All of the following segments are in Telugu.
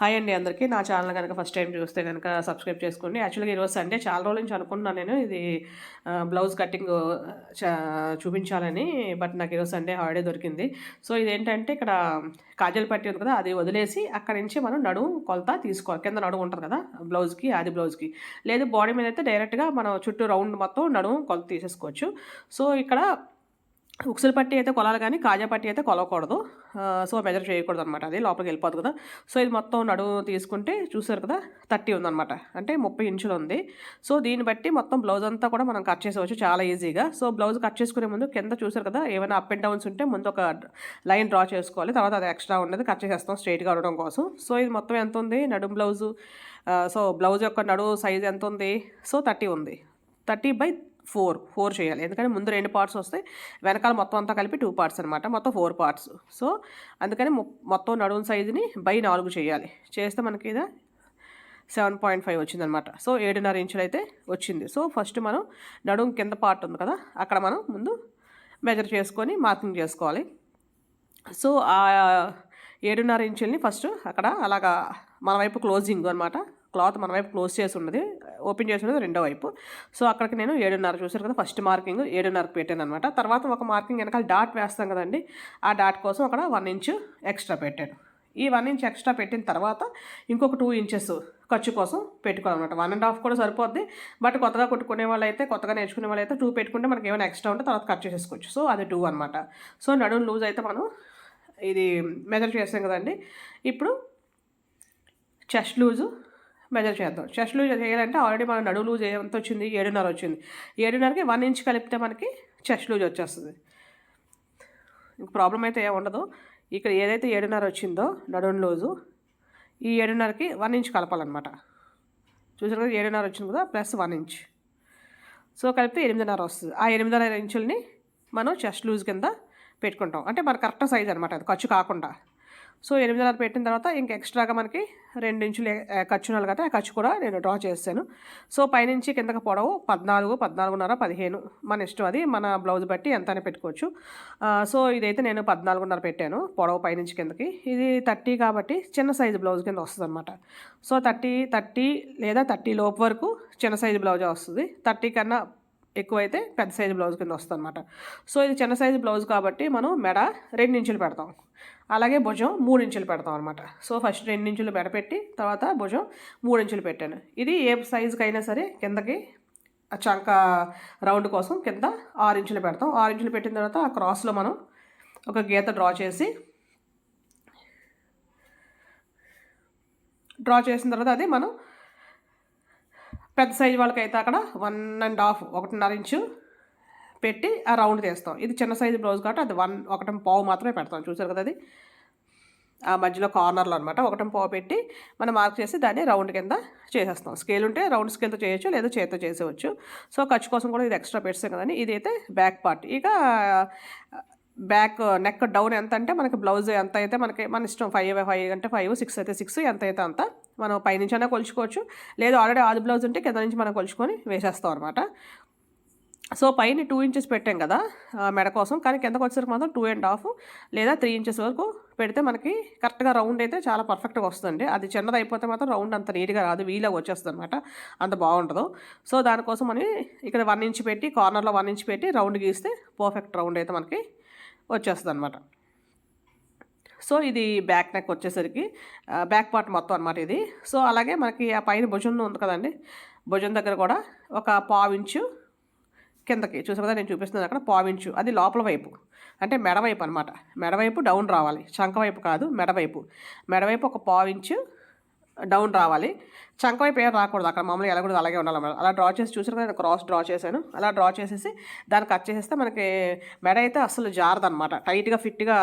హాయ్ అండి అందరికీ. నా ఛానల్ కనుక ఫస్ట్ టైం చూస్తే కనుక సబ్స్క్రైబ్ చేసుకోండి. యాక్చువల్గా ఈరోజు సండే. చాలా రోజుల నుంచి అనుకున్నాను నేను. ఇది బ్లౌజ్ కటింగ్ చ- చూపించాలని. బట్ నాకు ఈరోజు సండే హాలిడే దొరికింది. సో ఇదేంటంటే ఇక్కడ కాజల్ పట్టి ఉంది కదా అది వదిలేసి అక్కడి నుంచి మనం నడుము కొలత తీసుకోవాలి. కింద నడుము ఉంటుంది కదా బ్లౌజ్కి అది బ్లౌజ్కి. లేదు బాడీ మీద అయితే డైరెక్ట్గా మనం చుట్టూ రౌండ్ మొత్తం నడుము కొలత తీసేసుకోవచ్చు. సో ఇక్కడ ఉక్సుల పట్టి అయితే కొలాలి కానీ కాజా పట్టి అయితే కొలవకూడదు. సో మెజర్ చేయకూడదు అనమాట అది. లోపలికి వెళ్ళిపోదు కదా. సో ఇది మొత్తం నడుము తీసుకుంటే చూసారు కదా థర్టీ ఉందన్నమాట. అంటే ముప్పై ఇంచులు ఉంది. సో దీన్ని బట్టి మొత్తం బ్లౌజ్ అంతా కూడా మనం కట్ చేసేవచ్చు చాలా ఈజీగా సో బ్లౌజ్ కట్ చేసుకునే ముందు కింద చూసారు కదా ఏమైనా అప్ అండ్ డౌన్స్ ఉంటే ముందు ఒక లైన్ డ్రా చేసుకోవాలి. తర్వాత అది ఎక్స్ట్రా ఉండదు. కట్ చేసేస్తాం స్ట్రైట్గా ఉండడం కోసం. సో ఇది మొత్తం ఎంత ఉంది? నడుము బ్లౌజు సో బ్లౌజ్ యొక్క నడుము సైజ్ ఎంత ఉంది? సో థర్టీ ఉంది. థర్టీ బై ఫోర్ ఫోర్ చేయాలి. ఎందుకంటే ముందు రెండు పార్ట్స్ వస్తాయి. వెనకాల మొత్తం అంతా కలిపి టూ పార్ట్స్ అనమాట మొత్తం ఫోర్ పార్ట్స్. సో అందుకని మొ- మొత్తం నడుము సైజుని బై నాలుగు చేయాలి. చేస్తే మనకి ఇది సెవెన్ పాయింట్ ఫైవ్ వచ్చిందనమాట సో ఏడున్నర ఇంచులు అయితే వచ్చింది. సో ఫస్ట్ మనం నడుము కింద పార్ట్ ఉంది కదా అక్కడ మనం ముందు మెజర్ చేసుకొని మార్కింగ్ చేసుకోవాలి. సో ఆ ఏడున్నర ఇంచుల్ని ఫస్ట్ అక్కడ అలాగా మన వైపు క్లోజింగ్ అనమాట క్లాత్ మన వైపు క్లోజ్ చేసి ఉన్నది ఓపెన్ చేసి ఉన్నది రెండో వైపు. సో అక్కడికి నేను ఏడున్నర చూసారు కదా ఫస్ట్ మార్కింగ్ ఏడున్నరకు పెట్టాను అనమాట తర్వాత ఒక మార్కింగ్ వెనకాల డాట్ వేస్తాం కదండి ఆ డాట్ కోసం అక్కడ వన్ ఇంచు ఎక్స్ట్రా పెట్టాను. ఈ వన్ ఇంచ్ ఎక్స్ట్రా పెట్టిన తర్వాత ఇంకొక టూ ఇంచెస్ ఖర్చు కోసం పెట్టుకోవాలన్నమాట. వన్ అండ్ హాఫ్ కూడా సరిపోద్ది బట్ కొత్తగా కొట్టుకునే వాళ్ళు అయితే కొత్తగా నేర్చుకునే వాళ్ళు అయితే టూ పెట్టుకుంటే మనకి ఏమైనా ఎక్స్ట్రా ఉంటే తర్వాత ఖర్చు చేసుకోవచ్చు సో అది టూ అనమాట సో నడుము లూజ్ అయితే మనం ఇది మెజర్ చేస్తాం కదండి ఇప్పుడు చెస్ట్ లూజు మెజర్ చేద్దాం. చెస్ట్ లూజ్ చేయాలంటే ఆల్రెడీ మన నడుము లూజ్ ఎంత వచ్చింది? ఏడున్నర వచ్చింది. ఏడున్నరకి వన్ ఇంచ్ కలిపితే మనకి చెస్ట్ లూజ్ వచ్చేస్తుంది. ఇంక ప్రాబ్లం అయితే ఏమి ఉండదు. ఇక్కడ ఏదైతే ఏడున్నర వచ్చిందో నడుము లూజు ఈ ఏడున్నరకి వన్ ఇంచ్ కలపాలన్నమాట. చూసారు కదా ఏడున్నర వచ్చింది కదా ప్లస్ వన్ ఇంచ్. సో కలిపితే ఎనిమిదిన్నర వస్తుంది. ఆ ఎనిమిదిన్నర ఇంచుల్ని మనం చెస్ట్ లూజ్ కింద పెట్టుకుంటాం. అంటే మన కరెక్ట్ సైజ్ అనమాట అది ఖర్చు కాకుండా. సో ఎనిమిదిన్నర పెట్టిన తర్వాత ఇంకా ఎక్స్ట్రాగా మనకి రెండు ఇంచులు ఖర్చు ఉండాలి కదా ఆ ఖర్చు కూడా నేను డ్రా చేస్తాను. సో పైనుంచి కిందకి పొడవు పద్నాలుగు పద్నాలుగున్నర పదిహేను మన ఇష్టం అది. మన బ్లౌజ్ బట్టి ఎంత అని పెట్టుకోవచ్చు సో ఇదైతే నేను పద్నాలుగున్నర పెట్టాను పొడవు పైనుంచి కిందకి. ఇది థర్టీ కాబట్టి చిన్న సైజు బ్లౌజ్ కింద వస్తుంది అనమాట సో థర్టీ థర్టీ లేదా థర్టీ లోపు వరకు చిన్న సైజు బ్లౌజే వస్తుంది. థర్టీ కన్నా ఎక్కువైతే పెద్ద సైజు బ్లౌజ్ కింద వస్తుంది అనమాట సో ఇది చిన్న సైజు బ్లౌజ్ కాబట్టి మనం మెడ రెండు ఇంచులు పెడతాం. అలాగే భుజం మూడు ఇంచులు పెడతాం అనమాట సో ఫస్ట్ రెండు ఇంచులు మెడ పెట్టి తర్వాత భుజం మూడు ఇంచులు పెట్టాను. ఇది ఏ సైజుకి అయినా సరే కిందకి చంక రౌండ్ కోసం కింద ఆరు ఇంచులు పెడతాం. ఆరు ఇంచులు పెట్టిన తర్వాత ఆ క్రాస్లో మనం ఒక గీత డ్రా చేసి డ్రా చేసిన తర్వాత అది మనం పెద్ద సైజు వాళ్ళకైతే అక్కడ వన్ అండ్ హాఫ్ ఒకటిన్నర ఇంచు పెట్టి ఆ రౌండ్ తీస్తాం. ఇది చిన్న సైజు బ్లౌజ్ కాబట్టి అది వన్ ఒకటి పావు మాత్రమే పెడతాం. చూసారు కదా అది? ఆ మధ్యలో కార్నర్లో అనమాట ఒకటి పావు పెట్టి మనం మార్క్ చేసి దాన్ని రౌండ్ కింద చేసేస్తాం. స్కేల్ ఉంటే రౌండ్ స్కేల్తో చేయొచ్చు లేదా చేతితో చేసేవచ్చు సో ఖర్చు కోసం కూడా ఇది ఎక్స్ట్రా పెడతాం కదండి. ఇదైతే బ్యాక్ పార్ట్. ఇక బ్యాక్ నెక్ డౌన్ ఎంత అంటే మనకి బ్లౌజ్ ఎంత అయితే మనకి మన ఇష్టం ఫైవ్ ఫైవ్ అంటే ఫైవ్ సిక్స్ అయితే సిక్స్ ఎంత అయితే అంత మనం పైనుంచి అయినా కొలుచుకోవచ్చు. లేదు ఆల్రెడీ ఆది బ్లౌజ్ ఉంటే కింద నుంచి మనం కొలుచుకొని వేసేస్తాం అనమాట సో పైన టూ ఇంచెస్ పెట్టాం కదా మెడ కోసం. కానీ కిందకు వచ్చేసరికి మాత్రం టూ అండ్ హాఫ్ లేదా త్రీ ఇంచెస్ వరకు పెడితే మనకి కరెక్ట్గా రౌండ్ అయితే చాలా పర్ఫెక్ట్గా వస్తుంది అది చిన్నది అయిపోతే మాత్రం రౌండ్ అంత నీట్గా రాదు వీలాగా వచ్చేస్తుంది అనమాట అంత బాగుండదు. సో దానికోసం మనం ఇక్కడ వన్ ఇంచ్ పెట్టి కార్నర్లో వన్ ఇంచ్ పెట్టి రౌండ్ గీస్తే పర్ఫెక్ట్ రౌండ్ అయితే మనకి వచ్చేస్తుంది అనమాట సో ఇది బ్యాక్ నెక్ వచ్చేసరికి బ్యాక్ పార్ట్ మొత్తం అనమాట ఇది. సో అలాగే మనకి ఆ పైన భుజం ఉంది కదండి భుజం దగ్గర కూడా ఒక పావించు కిందకి. చూసారు కదా నేను చూపిస్తున్నాను అక్కడ పావించు అది లోపల వైపు అంటే మెడవైపు అనమాట మెడవైపు డౌన్ రావాలి. చంక వైపు కాదు మెడవైపు మెడవైపు ఒక పావించు డౌన్ రావాలి. చంక వైపు ఏం రాకూడదు. అక్కడ మామూలుగా ఎలా కూడా అలాగే ఉండాలి. అలా డ్రా చేసి చూసారు కదా నేను క్రాస్ డ్రా చేశాను. అలా డ్రా చేసేసి దాన్ని కట్ చేసేస్తే మనకి మెడ అయితే అసలు జారదనమాట టైట్గా ఫిట్గా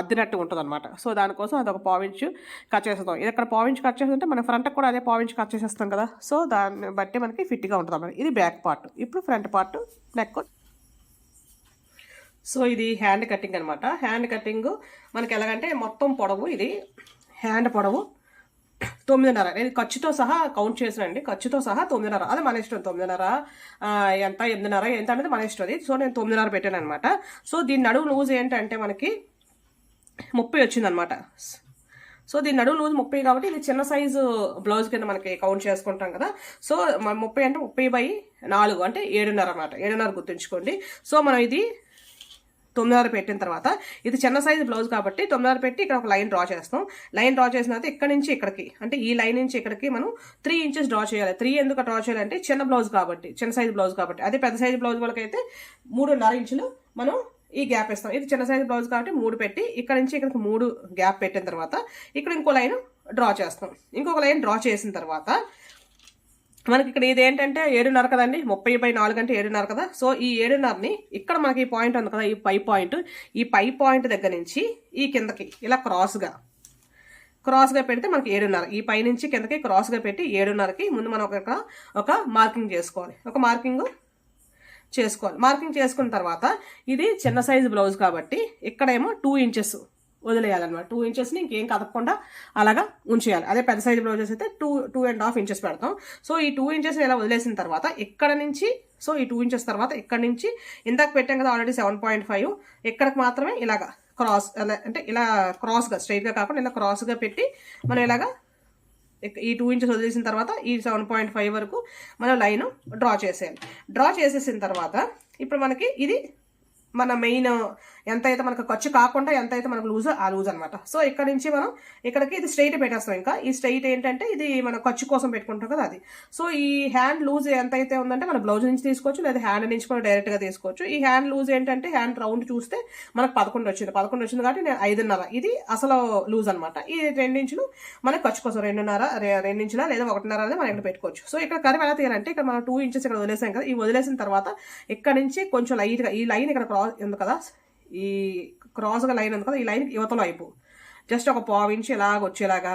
అద్దినట్టు ఉంటుంది అనమాట సో దానికోసం అది ఒక పావించు కట్ చేసేస్తాం ఇది ఇక్కడ పావించు కట్ చేస్తుంటే మన ఫ్రంట్కి కూడా అదే పావించు కట్ చేసేస్తాం కదా. సో దాన్ని బట్టి మనకి ఫిట్గా ఉంటుంది అనమాట ఇది బ్యాక్ పార్ట్ ఇప్పుడు ఫ్రంట్ పార్ట్ నెక్ సో ఇది హ్యాండ్ కటింగ్ అనమాట హ్యాండ్ కటింగ్ మనకి ఎలాగంటే మొత్తం పొడవు ఇది. హ్యాండ్ పొడవు. తొమ్మిదిన్నర. నేను ఖర్చుతో సహా కౌంట్ చేసానండి ఖర్చుతో సహా తొమ్మిదిన్నర. అది మన ఇష్టం. తొమ్మిదిన్నర ఎంత ఎనిమిదిన్నర ఎంత అనేది మన ఇష్టం అది. సో నేను తొమ్మిదిన్నర పెట్టాను అనమాట సో దీని నడువు లూజ్ ఏంటంటే మనకి ముప్పై వచ్చిందనమాట సో దీని నడువు లూజ్ ముప్పై కాబట్టి ఇది చిన్న సైజు బ్లౌజ్ కింద మనకి కౌంట్ చేసుకుంటాం కదా. సో మన ముప్పై అంటే ముప్పై బై నాలుగు అంటే ఏడున్నర అనమాట ఏడున్నర గుర్తుంచుకోండి. సో మనం ఇది తొమ్మిదిన్నర పెట్టిన తర్వాత ఇది చిన్న సైజు బ్లౌజ్ కాబట్టి తొమ్మిదిన్నర పెట్టి ఇక్కడ ఒక లైన్ డ్రా చేస్తాం. లైన్ డ్రా చేసిన తర్వాత ఇక్కడ నుంచి ఇక్కడికి అంటే ఈ లైన్ నుంచి ఇక్కడికి మనం త్రీ ఇంచెస్ డ్రా చేయాలి. త్రీ ఎందుకు డ్రా చేయాలంటే చిన్న బ్లౌజ్ కాబట్టి చిన్న సైజు బ్లౌజ్ కాబట్టి. అదే పెద్ద సైజు బ్లౌజ్ వాళ్ళకైతే మూడున్నర ఇంచులు మనం ఈ గ్యాప్ ఇస్తాం. ఇది చిన్న సైజు బ్లౌజ్ కాబట్టి మూడు పెట్టి ఇక్కడ నుంచి ఇక్కడికి మూడు గ్యాప్ పెట్టిన తర్వాత ఇక్కడ ఇంకో లైన్ డ్రా చేస్తాం. ఇంకొక లైన్ డ్రా చేసిన తర్వాత మనకి ఇక్కడ ఇది ఏంటంటే ఏడున్నర కదండి? ముప్పై బై నాలుగు అంటే ఏడున్నర కదా? సో ఈ ఏడున్నరని ఇక్కడ మనకి ఈ పాయింట్ ఉంది కదా ఈ పై పాయింట్. ఈ పై పాయింట్ దగ్గర నుంచి ఈ కిందకి ఇలా క్రాస్గా. క్రాస్గా పెడితే మనకి ఏడున్నర. ఈ పై నుంచి కిందకి క్రాస్గా పెట్టి ఏడున్నరకి ముందు మనం ఒక ఒక మార్కింగ్ చేసుకోవాలి. ఒక మార్కింగ్ చేసుకోవాలి. మార్కింగ్ చేసుకున్న తర్వాత ఇది చిన్న సైజు బ్లౌజ్ కాబట్టి ఇక్కడేమో టూ ఇంచెస్ వదిలేయాలన్నమాట. టూ ఇంచెస్ని ఇంకేం కదపకుండా అలాగా ఉంచేయాలి. అదే పెద్ద సైజు బ్లౌజెస్ అయితే two two and half inches పెడతాం. సో ఈ టూ ఇంచెస్ని ఇలా వదిలేసిన తర్వాత ఇక్కడ నుంచి సో ఈ టూ ఇంచెస్ తర్వాత ఇక్కడ నుంచి ఇందాక పెట్టాం కదా ఆల్రెడీ సెవెన్ పాయింట్ ఫైవ్ ఇక్కడికి మాత్రమే ఇలాగా క్రాస్ అలా అంటే ఇలా క్రాస్గా స్ట్రైట్గా కాకుండా ఇలా క్రాస్గా పెట్టి మనం ఇలాగా ఈ టూ ఇంచెస్ వదిలేసిన తర్వాత ఈ సెవెన్ పాయింట్ ఫైవ్ వరకు మనం లైన్ డ్రా చేసేయాలి. డ్రా చేసేసిన తర్వాత ఇప్పుడు మనకి ఇది మన మెయిన్ ఎంత అయితే మనకు ఖర్చు కాకుండా ఎంత అయితే మనకు లూజ్ ఆ లూజ్ అనమాట సో ఇక్కడ నుంచి మనం ఇక్కడికి ఇది స్ట్రైట్ పెట్టేస్తాం ఇంకా. ఈ స్ట్రైట్ ఏంటంటే ఇది మన ఖర్చు కోసం పెట్టుకుంటాం కదా అది. సో ఈ హ్యాండ్ లూజ్ ఎంత అయితే ఉందంటే మన బ్లౌజ్ నుంచి తీసుకోవచ్చు లేదా హ్యాండ్ నుంచి కూడా డైరెక్ట్గా తీసుకోవచ్చు. ఈ హ్యాండ్ లూజ్ ఏంటంటే హ్యాండ్ రౌండ్ చూస్తే మనకు పదకొండు వచ్చింది. పదకొండు వచ్చింది కాబట్టి నేను ఐదున్నర. ఇది అసలు లూజ్ అనమాట ఈ రెండించులు మనకు ఖర్చు కోసం రెండున్నర రె- రెండించుల లేదా ఒకటిన్నర అనేది మనం ఇక్కడ పెట్టుకోవచ్చు. సో ఇక్కడ కర్వ్ ఎలా తీయాలంటే ఇక్కడ మనం టూ ఇంచెస్ ఇక్కడ వదిలేసాం కదా ఈ వదిలేసిన తర్వాత ఇక్కడ నుంచి కొంచెం లైట్గా ఈ లైన్ ఇక్కడ క్రాస్ ఉంది కదా? ఈ క్రాస్గా లైన్ ఉంది కదా ఈ లైన్ యువతలో వైపు. జస్ట్ ఒక పావు ఇంచు ఇలాగ వచ్చేలాగా.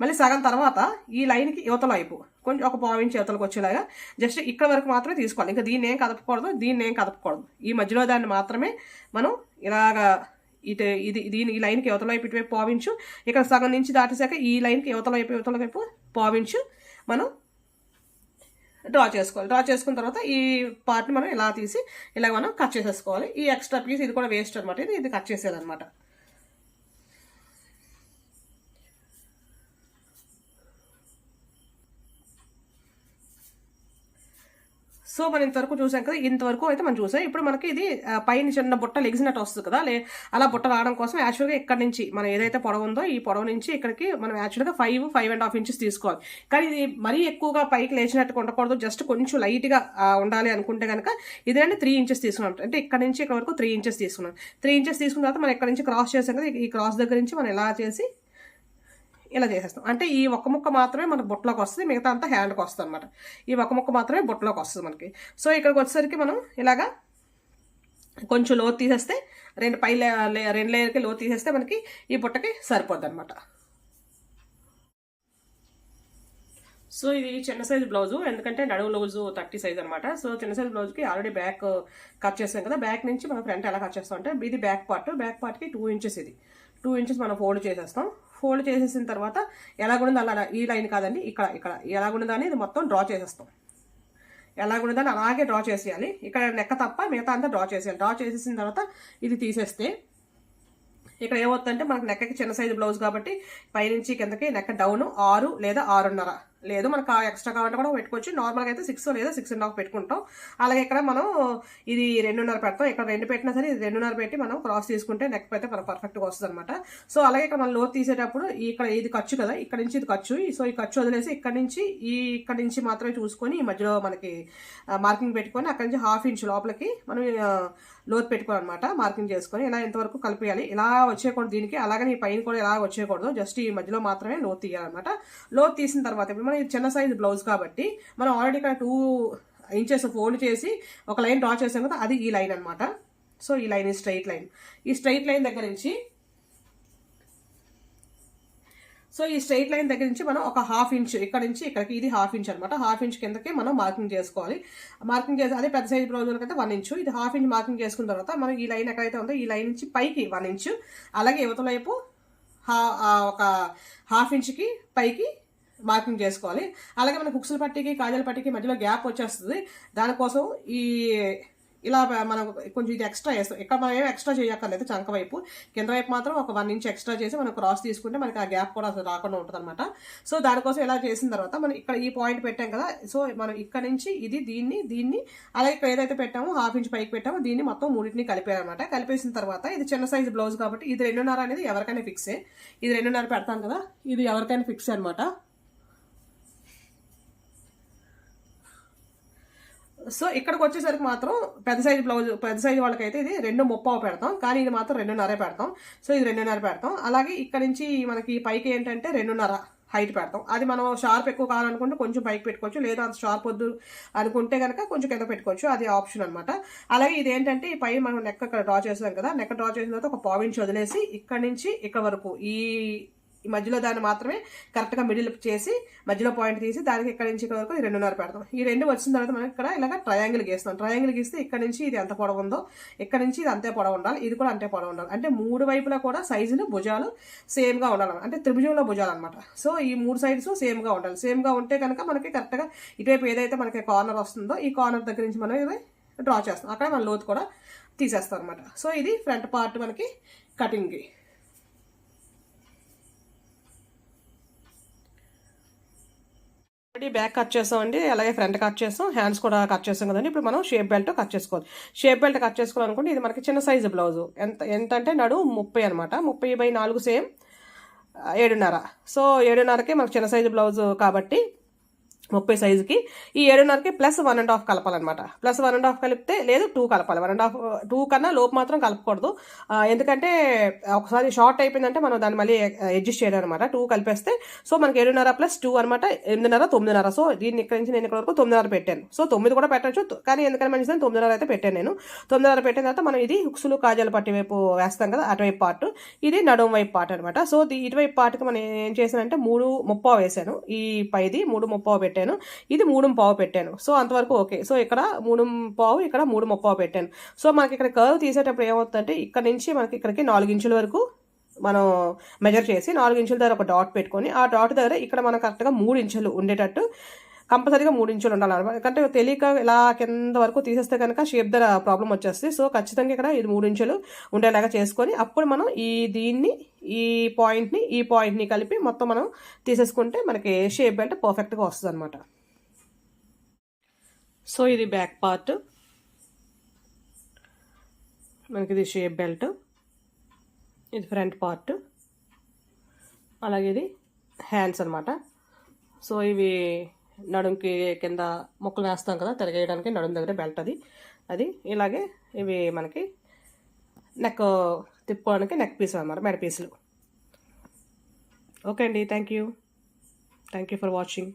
మళ్ళీ సగం తర్వాత ఈ లైన్కి యువతల వైపు. కొంచెం ఒక పావు ఇంచు యువతలకు వచ్చేలాగా. జస్ట్ ఇక్కడ వరకు మాత్రమే తీసుకోవాలి. ఇంకా దీన్ని ఏం కదపకూడదు దీన్ని ఏం కదపకూడదు. ఈ మధ్యలో దాన్ని మాత్రమే మనం ఇలాగా ఇటు ఇది దీని ఈ లైన్కి యువతల వైపు ఇటువైపు పావించు ఇక్కడ సగం నుంచి దాటేసాక ఈ లైన్కి యువతల వైపు యువతల వైపు పావించు మనం డ్రా చేసుకోవాలి. డ్రా చేసుకున్న తర్వాత ఈ పార్ట్ని మనం ఇలా తీసి ఇలా మనం కట్ చేసేసుకోవాలి. ఈ ఎక్స్ట్రా పీస్ ఇది కూడా వేస్ట్ అనమాట ఇది ఇది కట్ చేసేదన్నమాట. సో మనం ఇంతవరకు చూసాం కదా ఇంతవరకు అయితే మనం చూసాం. ఇప్పుడు మనకి ఇది పైన చిన్న బుట్ట లెగిసినట్టు వస్తుంది కదా లే అలా బుట్ట రావడం కోసం యాక్చువల్గా ఇక్కడ నుంచి మనం ఏదైతే పొడవు ఉందో ఈ పొడవు నుంచి ఇక్కడికి మనం యాక్చువల్గా five five and half inches తీసుకోవాలి. కానీ ఇది మరీ ఎక్కువగా పైకి లేచినట్టు ఉండకూడదు. జస్ట్ కొంచెం లైట్గా ఉండాలి అనుకుంటే కనుక ఇదేంటి త్రీ ఇంచెస్ తీసుకున్నాం. అంటే ఇక్కడ నుంచి ఇక్కడ వరకు త్రీ ఇంచెస్ తీసుకున్నాం. త్రీ ఇంచెస్ తీసుకున్న తర్వాత మనం ఇక్కడ నుంచి క్రాస్ చేసాం కదా ఈ క్రాస్ దగ్గర నుంచి మనం ఎలా చేసి ఇలా చేసేస్తాం. అంటే ఈ ఒక్క ముక్క మాత్రమే మనకు బుట్టలోకి వస్తుంది మిగతా అంతా హ్యాండ్కి వస్తుంది అనమాట ఈ ఒక్క ముక్క మాత్రమే బుట్టలోకి వస్తుంది మనకి. సో ఇక్కడికి వచ్చేసరికి మనం ఇలాగా కొంచెం లోతు తీసేస్తే రెండు పై లే- రెండు లేయర్కి లోతు తీసేస్తే మనకి ఈ బుట్టకి సరిపోద్ది అనమాట సో ఇది చిన్న సైజ్ బ్లౌజు ఎందుకంటే నడువు బ్లౌజు థర్టీ సైజ్ అనమాట సో చిన్న సైజ్ బ్లౌజ్కి ఆల్రెడీ బ్యాక్ కట్ చేస్తాం కదా బ్యాక్ నుంచి మనం ఫ్రంట్ ఎలా కట్ చేస్తాం అంటే ఇది బ్యాక్ పార్ట్. బ్యాక్ పార్ట్కి టూ ఇంచెస్ ఇది. టూ ఇంచెస్ మనం ఫోల్డ్ చేసేస్తాం. ఫోల్డ్ చేసేసిన తర్వాత ఎలాగుందో అలా ఈ లైన్ కాదండి ఇక్కడ ఇక్కడ. ఎలాగుందని ఇది మొత్తం డ్రా చేసేస్తాం. ఎలాగుందని అలాగే డ్రా చేసేయాలి. ఇక్కడ నెక్క తప్ప మిగతా అంతా డ్రా చేసేయాలి. డ్రా చేసేసిన తర్వాత ఇది తీసేస్తే ఇక్కడ ఏమవుతుందంటే మనకు నెక్కకి చిన్న సైజు బ్లౌజ్ కాబట్టి పైనుంచి కిందకి నెక్క డౌన్ ఆరు లేదా ఆరున్నర. లేదు. మనకు ఎక్స్ట్రా కావాలంటే కూడా పెట్టుకోవచ్చు. నార్మల్గా అయితే సిక్స్ లేదా సిక్స్ అండ్ హాఫ్ పెట్టుకుంటాం. అలాగే ఇక్కడ మనం ఇది రెండున్నర పెడతాం. ఇక్కడ రెండు పెట్టినా సరే ఇది రెండున్నర పెట్టి మనం క్రాస్ తీసుకుంటే నెక్ అయితే మనకు పర్ఫెక్ట్గా వస్తుంది అనమాట సో అలాగే ఇక్కడ మనం లోతు తీసేటప్పుడు ఇక్కడ ఇది ఖర్చు కదా ఇక్కడ నుంచి ఇది ఖర్చు. సో ఈ ఖర్చు వదిలేసి ఇక్కడ నుంచి ఈ ఇక్కడ నుంచి మాత్రమే చూసుకొని ఈ మధ్యలో మనకి మార్కింగ్ పెట్టుకొని అక్కడ నుంచి హాఫ్ ఇంచ్ లోపలికి మనం లోత్ లోతు పెట్టుకోవాలన్నమాట. మార్కింగ్ చేసుకొని ఇలా ఎంతవరకు కలిపేయాలి ఇలా వచ్చేయకూడదు దీనికి. అలాగే ఈ పైన కూడా ఇలా వచ్చేయకూడదు జస్ట్ ఈ మధ్యలో మాత్రమే లోతు తీయాలన్నమాట. లోతు తీసిన తర్వాత మనం ఇది చిన్న సైజ్ బ్లౌజ్ కాబట్టి మనం ఆల్రెడీ ఇక్కడ టూ ఇంచెస్ ఫోల్డ్ చేసి ఒక లైన్ డ్రా చేసాం కదా అది ఈ లైన్ అనమాట సో ఈ లైన్ ఈ స్ట్రైట్ లైన్ ఈ స్ట్రైట్ లైన్ దగ్గర నుంచి సో ఈ స్ట్రైట్ లైన్ దగ్గర నుంచి మనం ఒక హాఫ్ ఇంచ్ ఇక్కడ నుంచి ఇక్కడికి ఇది హాఫ్ ఇంచ్ అనమాట హాఫ్ ఇంచ్ కిందకి మనం మార్కింగ్ చేసుకోవాలి. మార్కింగ్ చేసి అదే పెద్ద సైజ్ బ్లౌజ్ అయితే వన్ ఇంచ్ ఇది హాఫ్ ఇంచ్ మార్కింగ్ చేసుకున్న తర్వాత మనం ఈ లైన్ ఎక్కడైతే ఉందో ఈ లైన్ నుంచి పైకి వన్ ఇంచ్ అలాగే యువతల వైపు హా ఒక హాఫ్ ఇంచ్కి పైకి మార్కింగ్ చేసుకోవాలి. అలాగే మన హుక్సుల పట్టికి కాజల పట్టికి మధ్యలో గ్యాప్ వచ్చేస్తుంది. దానికోసం ఈ ఇలా మనం కొంచెం ఇది ఎక్స్ట్రా వేస్తాం ఇక్కడ మనం ఏమి ఎక్స్ట్రా చేయక్కర్లేదు చంక వైపు. కింద వైపు మాత్రం ఒక వన్ ఇంచ్ ఎక్స్ట్రా చేసి మనం క్రాస్ తీసుకుంటే మనకి ఆ గ్యాప్ కూడా అసలు రాకుండా ఉంటుంది అనమాట సో దానికోసం ఇలా చేసిన తర్వాత మనం ఇక్కడ ఈ పాయింట్ పెట్టాం కదా. సో మనం ఇక్కడ నుంచి ఇది దీన్ని దీన్ని అలాగే ఇక్కడ ఏదైతే పెట్టామో హాఫ్ ఇంచ్ పైకి పెట్టామో దీన్ని మొత్తం మూడింటిని కలిపారనమాట కలిపేసిన తర్వాత ఇది చిన్న సైజ్ బ్లౌజ్ కాబట్టి ఇది రెండున్నర అనేది ఎవరికైనా ఫిక్సే ఇది రెండున్నర పెడతాం కదా. ఇది ఎవరికైనా ఫిక్స్ అనమాట సో ఇక్కడికి వచ్చేసరికి మాత్రం పెద్ద సైజ్ బ్లౌజ్ పెద్ద సైజ్ వాళ్ళకైతే ఇది రెండు ముప్పావు పెడతాం. కానీ ఇది మాత్రం రెండున్నరే పెడతాం. సో ఇది రెండున్నర పెడతాం. అలాగే ఇక్కడ నుంచి మనకి పైకి ఏంటంటే రెండున్నర హైట్ పెడతాం. అది మనం షార్ప్ ఎక్కువ కావాలనుకుంటే కొంచెం పైకి పెట్టుకోవచ్చు. లేదా అంత షార్ప్ వద్దు అనుకుంటే కనుక కొంచెం కింద పెట్టుకోవచ్చు. అది ఆప్షన్ అనమాట అలాగే ఇది ఏంటంటే ఈ పై మనం నెక్ డ్రా చేసాం కదా. నెక్ డ్రా చేసిన తర్వాత ఒక పావించి వదిలేసి ఇక్కడ నుంచి ఇక్కడ వరకు ఈ ఈ మధ్యలో దాన్ని మాత్రమే కరెక్ట్గా మిడిల్ చేసి మధ్యలో పాయింట్ తీసి దానికి ఇక్కడ నుంచి ఇక్కడ వరకు రెండున్నర పెడతాం. ఈ రెండు వచ్చిన తర్వాత మనం ఇక్కడ ఇలాగ ట్రయాంగిల్ గీస్తాం. ట్రయాంగిల్ గీస్తే ఇక్కడ నుంచి ఇది ఎంత పొడవు ఉందో ఇక్కడ నుంచి ఇది అంతే పొడవు ఉండాలి ఇది కూడా అంతే పొడవు ఉండాలి. అంటే మూడు వైపులా కూడా సైజులు భుజాలు సేమ్గా ఉండాలి అంటే త్రిభుజంలో భుజాలు అనమాట సో ఈ మూడు సైడ్స్ సేమ్గా ఉండాలి. సేమ్గా ఉంటే కనుక మనకి కరెక్ట్గా ఇటువైపు ఏదైతే మనకి కార్నర్ వస్తుందో ఈ కార్నర్ దగ్గర నుంచి మనం ఇది డ్రా చేస్తాం. అక్కడ మన లోతు కూడా తీసేస్తాం అనమాట సో ఇది ఫ్రంట్ పార్ట్ మనకి కటింగ్కి ఆల్రెడీ బ్యాక్ కట్ చేసామండి. అలాగే ఫ్రంట్ కట్ చేసాం. హ్యాండ్స్ కూడా కట్ చేసాం కదండి. ఇప్పుడు మనం షేప్ బెల్ట్ కట్ చేసుకోవాలి. షేప్ బెల్ట్ కట్ చేసుకోవాలనుకుంటే ఇది మనకి చిన్న సైజు బ్లౌజ్ ఎంత ఎంత అంటే నడు ముప్పై అనమాట ముప్పై బై నాలుగు సేమ్ ఏడున్నర. సో ఏడున్నరకే మనకు చిన్న సైజు బ్లౌజ్ కాబట్టి ముప్పై సైజుకి ఈ ఏడున్నరకి ప్లస్ వన్ అండ్ హాఫ్ కలపాలన్నమాట. ప్లస్ వన్ అండ్ హాఫ్ కలిపితే లేదు టూ కలపాలి. వన్ అండ్ హాఫ్ టూ కన్నా లోపు మాత్రం కలపకూడదు. ఎందుకంటే ఒకసారి షార్ట్ అయిపోయిందంటే మనం దాన్ని మళ్ళీ అడ్జస్ట్ చేయడం అనమాట టూ కలిపేస్తే సో మనకి ఏడున్నర ప్లస్ టూ అనమాట ఎనిమిదిన్నర తొమ్మిదిన్నర. సో దీన్ని ఇక్కడ నుంచి నేను ఇక్కడ వరకు తొమ్మిదిన్నర పెట్టాను. సో తొమ్మిది కూడా పెట్టచ్చు కానీ ఎందుకని మంచిదని తొమ్మిదిన్నర అయితే పెట్టాను నేను. తొమ్మిదిన్నర పెట్టిన తర్వాత మనం ఇది హుక్సులు కాజాల పట్టి వైపు వేస్తాం కదా అటువైపు పార్ట్ ఇది నడుము వైపు పార్ట్ అనమాట సో ఇటువైపు పార్ట్కి మనం ఏం చేశానంటే మూడు ముప్పావు వేసాను ఈ పైది మూడు ముప్పావు పెట్టాను. ఇది మూడు పావు పెట్టాను. సో అంతవరకు ఓకే. సో ఇక్కడ మూడు పావు ఇక్కడ మూడు ముప్పావు పెట్టాను. సో మనకి ఇక్కడ కర్వ్ తీసేటప్పుడు ఏమవుతుందంటే ఇక్కడ నుంచి మనకి ఇక్కడికి నాలుగు ఇంచుల వరకు మనం మెజర్ చేసి నాలుగు ఇంచుల దగ్గర ఒక డాట్ పెట్టుకొని ఆ డాట్ దగ్గర ఇక్కడ మనం కరెక్ట్గా మూడు ఇంచులు ఉండేటట్టు కంపల్సరీగా మూడు ఇంచులు ఉండాలన్నమాట ఎందుకంటే తెలియక ఇలా కింద వరకు తీసేస్తే కనుక షేప్ ధర ప్రాబ్లం వచ్చేస్తుంది. సో ఖచ్చితంగా ఇక్కడ ఇది మూడు ఇంచులు ఉండేలాగా చేసుకొని అప్పుడు మనం ఈ దీన్ని ఈ పాయింట్ని ఈ పాయింట్ని కలిపి మొత్తం మనం తీసేసుకుంటే మనకి షేప్ బెల్ట్ పర్ఫెక్ట్గా వస్తుంది అనమాట. సో ఇది బ్యాక్ పార్ట్ మనకి ఇది షేప్ బెల్ట్ ఇది ఫ్రంట్ పార్ట్ అలాగే ఇది హ్యాండ్స్ అనమాట. సో ఇవి నడుంకి కింద మొక్కలు వేస్తాం కదా తిరగేయడానికి నడుం దగ్గర బెల్ట్ అది. అది ఇలాగే ఇవి మనకి నెక్ తిప్పుకోవడానికి నెక్ పీస్ అనమాట మెడ పీసులు ఓకే అండి thank you thank you for watching